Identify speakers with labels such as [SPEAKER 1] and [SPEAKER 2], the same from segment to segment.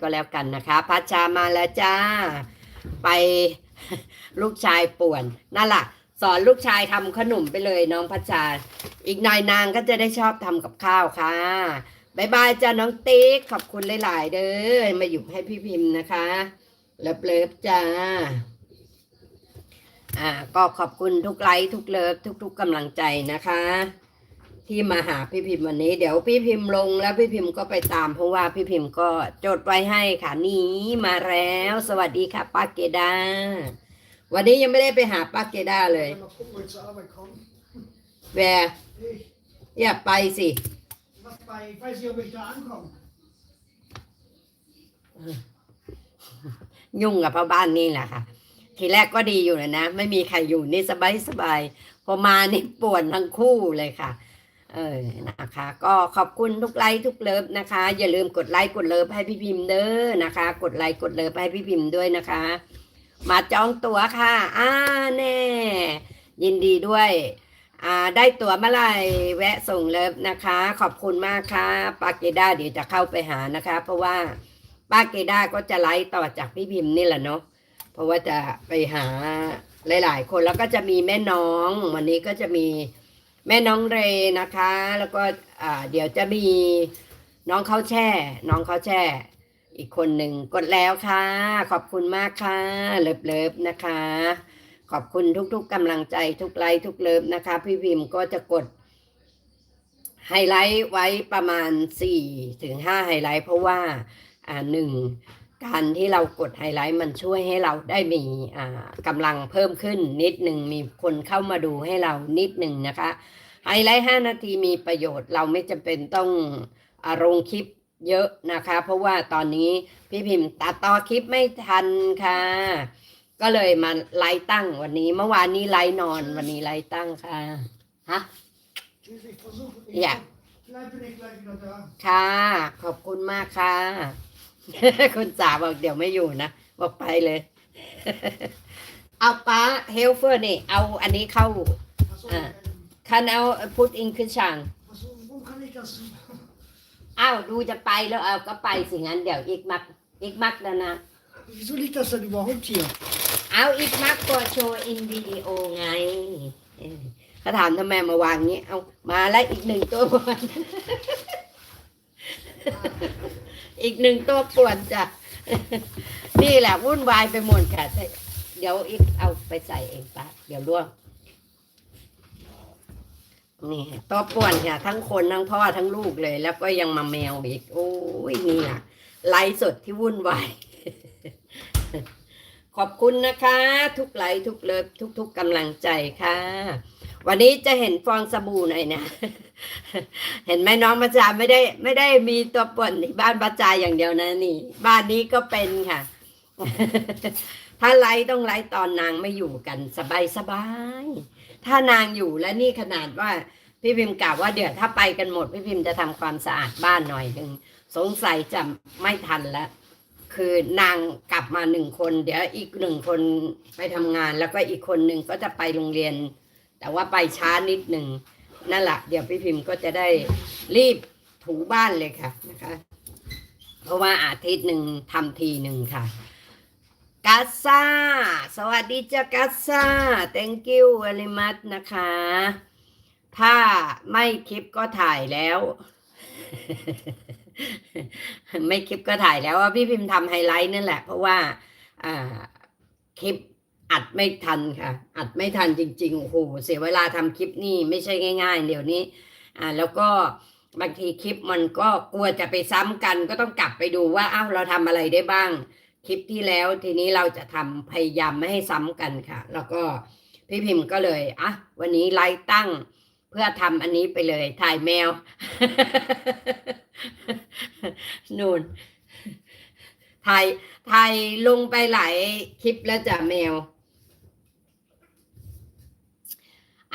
[SPEAKER 1] ก็แล้วกันนะคะพัชชามาแล้วจ้า ไปลูกชายป่วนนั่นแหละสอนลูกชายทำขนมไปเลยน้องพัชชา อีกหน่อยนางก็จะได้ชอบทำกับข้าวค่ะบายบายจ้าน้องติ๊กขอบคุณหลาย ๆ เด้อมาอยู่ให้พี่พิมพ์นะคะเลิฟเลิฟจ้าอ่าก็ขอบคุณทุกไลค์ทุกเลิฟทุก ๆกำลังใจนะคะ ที่มาหาพี่พิมพ์วันนี้ เดี๋ยวพี่พิมพ์ลงแล้วพี่พิมพ์ก็ไปตาม เพราะว่าพี่พิมพ์ก็จดไว้ให้ค่ะนี่มาแล้ว สวัสดีค่ะป้าเกดา วันนี้ยังไม่ได้ไปหาป้าเกดาเลย
[SPEAKER 2] En dan kom ik zo aan mijn kant.
[SPEAKER 1] แวร์
[SPEAKER 2] Hey,
[SPEAKER 1] อย่าไปสิ
[SPEAKER 2] wat bij, ik weet niet of ik daar aankom.
[SPEAKER 1] ยุ่งกับพ่อบ้านนี่แหละค่ะ ทีแรกก็ดีอยู่นะนะ ไม่มีใครอยู่นี่สบายสบายพอมานี่ป่วนทั้งคู่เลยค่ะ เออนะคะก็ขอบคุณทุกไลค์ทุกเลิฟนะคะ อย่าลืมกดไลค์กดเลิฟให้พี่พิมพ์เด้อนะคะ กดไลค์กดเลิฟให้พี่พิมพ์ด้วยนะคะ มาจองตั๋วค่ะอ่าแน่ ยินดีด้วยอ่าได้ตั๋วเมื่อไหร่แวะส่งเลิฟนะคะ ขอบคุณมากค่ะปาเกด้าเดี๋ยวจะเข้าไปหานะคะ เพราะว่าป้าเกด้าก็จะไลฟ์ต่อจากพี่พิมพ์นี่แหละเนาะเพราะว่าจะไปหาหลาย ๆ คนแล้วก็จะมีแม่น้อง วันนี้ก็จะมี แม่น้องเรนะคะ แล้วก็เดี๋ยวจะมีน้องเขาแช่ น้องเขาแช่ อีกคนหนึ่งกดแล้วค่ะ ขอบคุณมากค่ะเลิฟเลิฟๆนะคะ ขอบคุณทุกๆกำลังใจทุกไลค์ทุกเลิฟนะคะ พี่พิมพ์ก็จะกดไฮไลท์ไว้ประมาณ4ถึง5ไฮไลท์เพราะว่าอ่าหนึ่ง การที่เรากดไฮไลท์มันช่วยให้เราได้มีอ่ากำลังเพิ่มขึ้นนิดหนึ่งมีคนเข้ามาดูให้เรานิดหนึ่งนะคะไฮไลท์ 5 นาทีมีประโยชน์เราไม่จำเป็นต้องอาลงคลิปเยอะนะคะ เพราะว่าตอนนี้พี่พิมพ์ตัดต่อคลิปไม่ทันค่ะ ก็เลยมาไลฟ์ตั้งวันนี้เมื่อวานนี้ไลฟ์นอนวันนี้ไลฟ์ตั้งค่ะฮะ
[SPEAKER 2] Dus ik verzoek, ik
[SPEAKER 1] Ja.
[SPEAKER 2] Klein ben ik lekker dat aan.
[SPEAKER 1] ค่ะ ขอบคุณมากค่ะ คุณจ๋าบอกเดี๋ยวไม่อยู่นะ บอกไปเลย เอาป้าเฮลเฟอร์นี่ เอาอันนี้เข้า
[SPEAKER 2] Maar zo,
[SPEAKER 1] Ja.
[SPEAKER 2] en-
[SPEAKER 1] คันเอาพุทอินขึ้นช่าง
[SPEAKER 2] maar zo, hoe kan ik dat zien?
[SPEAKER 1] อ้าวดูจะไปแล้วเอาก็ไปสิงั้นเดี๋ยวอีกมักอีกมักแล้วนะ
[SPEAKER 2] Wieso ligt dat dan überhaupt hier?
[SPEAKER 1] เอาอีกมักก็โชว์อินวิดีโอไงเออเขาถามทำไมมาวางงี้เอามาแล้วอีกหนึ่งตัวป่วน อีกหนึ่งตัวป่วนจ้ะ นี่แหละวุ่นวายไปหมดค่ะ เดี๋ยวอีกเอาไปใส่เองปะเดี๋ยวล่วง นี่ตัวป่วนค่ะ ทั้งคนทั้งพ่อทั้งลูกเลย แล้วก็ยังมาแมวอีก โอ้ยนี่แหละไลฟ์สดที่วุ่นวาย ขอบคุณนะคะ ทุกไลค์ทุกเลิฟทุก ๆกำลังใจค่ะ วันนี้จะเห็นฟองสบู่หน่อยนะ เห็นไหมน้องประจาไม่ได้ไม่ได้มีตัวป่นที่บ้านประจาอย่างเดียวนะนี่ บ้านนี้ก็เป็นค่ะ ถ้าไลฟ์ต้องไลฟ์ตอนนางไม่อยู่กัน สบายสบาย ถ้านางอยู่และนี่ขนาดว่าพี่พิมพ์กล่าวว่าเดี๋ยวถ้าไปกันหมดพี่พิมพ์จะทำความสะอาดบ้านหน่อยหนึ่งสงสัยจะไม่ทันแล้วคือนางกลับมาหนึ่งคน เดี๋ยวอีกหนึ่งคนไปทำงาน แล้วก็อีกคนหนึ่งก็จะไปโรงเรียน แต่ว่าไปช้านิดหนึ่งนั่นแหละเดี๋ยวพี่พิมพ์ก็จะได้รีบถูบ้านเลยค่ะนะคะ เพราะว่าอาทิตย์หนึ่งทำทีหนึ่งค่ะกัสซ่าสวัสดีจ้ากัสซ่า thank you very much นะคะ ถ้าไม่คลิปก็ถ่ายแล้ว ไม่คลิปก็ถ่ายแล้วว่าพี่พิมพ์ทำไฮไลท์นั่นแหละ เพราะว่าคลิป อัดไม่ทันค่ะ อัดไม่ทันจริงๆโอ้โหเสียเวลาทำคลิปนี่ไม่ใช่ง่าย ๆ เดี๋ยวนี้ อ่า แล้วก็บางทีคลิปมันก็กลัวจะไปซ้ำกัน ก็ต้องกลับไปดูว่าอ้าวเราทำอะไรได้บ้าง คลิปที่แล้วทีนี้เราจะทำพยายามไม่ให้ซ้ำกันค่ะ แล้วก็พี่พิมพ์ก็เลยอะวันนี้ไลฟ์ตั้งเพื่อทำอันนี้ไปเลยถ่ายแมว นูนถ่ายถ่ายลงไปหลายคลิปแล้วจ้ะแมว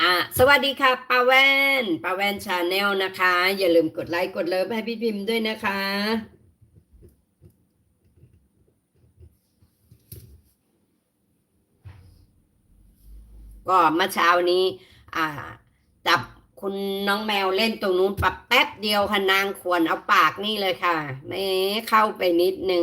[SPEAKER 1] อ่าสวัสดีค่ะป้าแว่นป้าแว่นชาแนลนะคะ อย่าลืมกดไลค์กดเลิฟให้พี่พิมพ์ด้วยนะคะ ก็เมื่อเช้านี้ อ่า จับคุณน้องแมวเล่นตรงนู้นปับแป๊บเดียวค่ะนางควรเอาปากนี่เลยค่ะ ไม่เข้าไปนิดนึง